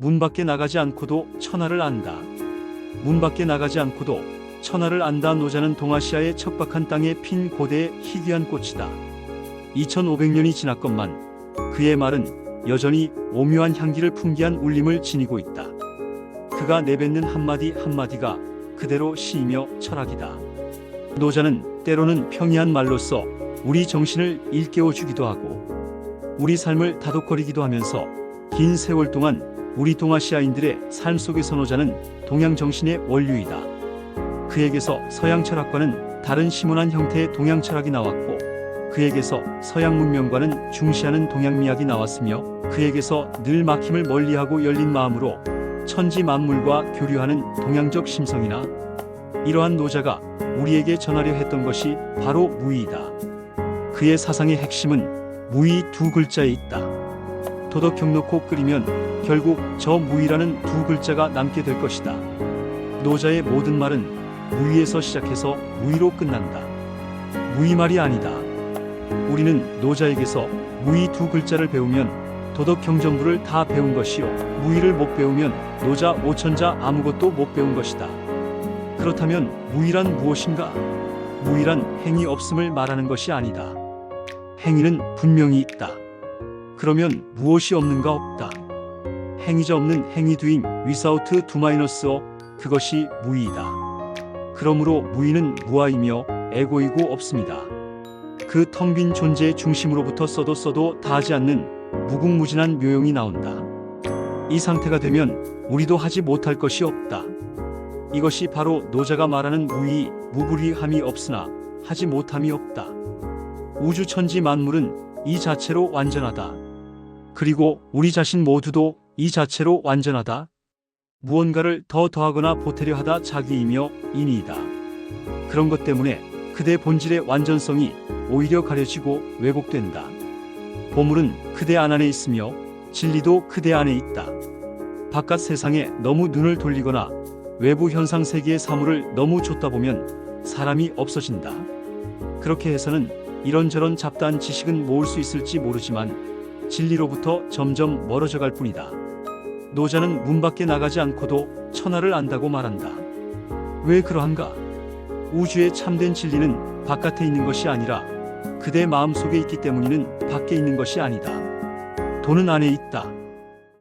문 밖에 나가지 않고도 천하를 안다. 문 밖에 나가지 않고도 천하를 안다 노자는 동아시아의 척박한 땅에 핀 고대의 희귀한 꽃이다. 2500년이 지났건만 그의 말은 여전히 오묘한 향기를 풍기한 울림을 지니고 있다. 그가 내뱉는 한마디 한마디가 그대로 시이며 철학이다. 노자는 때로는 평이한 말로써 우리 정신을 일깨워 주기도 하고 우리 삶을 다독거리기도 하면서 긴 세월 동안 우리 동아시아인들의 삶 속에서 노자는 동양 정신의 원류이다. 그에게서 서양 철학과는 다른 심오한 형태의 동양 철학이 나왔고 그에게서 서양 문명과는 중시하는 동양 미학이 나왔으며 그에게서 늘 막힘을 멀리하고 열린 마음으로 천지 만물과 교류하는 동양적 심성이나 이러한 노자가 우리에게 전하려 했던 것이 바로 무의이다. 그의 사상의 핵심은 무의 두 글자에 있다. 도덕 경놓고 끓이면 결국 저 무의라는 두 글자가 남게 될 것이다. 노자의 모든 말은 무의에서 시작해서 무의로 끝난다. 무의 말이 아니다. 우리는 노자에게서 무의 두 글자를 배우면 도덕 경전부를 다 배운 것이요. 무의를 못 배우면 노자 오천자 아무것도 못 배운 것이다. 그렇다면 무의란 무엇인가? 무의란 행위 없음을 말하는 것이 아니다. 행위는 분명히 있다. 그러면 무엇이 없는가 없다. 행위자 없는 행위 두잉 위사우트 두 마이너스 어 그것이 무의이다. 그러므로 무의는 무아이며 에고이고 없습니다. 그 텅 빈 존재의 중심으로부터 써도 써도 다하지 않는 무궁무진한 묘용이 나온다. 이 상태가 되면 우리도 하지 못할 것이 없다. 이것이 바로 노자가 말하는 무의, 무불위함이 없으나 하지 못함이 없다. 우주 천지 만물은 이 자체로 완전하다. 그리고 우리 자신 모두도 이 자체로 완전하다. 무언가를 더 더하거나 보태려 하다 자기이며 인이다. 그런 것 때문에 그대 본질의 완전성이 오히려 가려지고 왜곡된다. 보물은 그대 안 안에 있으며 진리도 그대 안에 있다. 바깥 세상에 너무 눈을 돌리거나 외부 현상 세계의 사물을 너무 쫓다 보면 사람이 없어진다. 그렇게 해서는 이런저런 잡다한 지식은 모을 수 있을지 모르지만 진리로부터 점점 멀어져 갈 뿐이다. 노자는 문 밖에 나가지 않고도 천하를 안다고 말한다. 왜 그러한가? 우주의 참된 진리는 바깥에 있는 것이 아니라 그대 마음 속에 있기 때문이는 밖에 있는 것이 아니다. 돈은 안에 있다.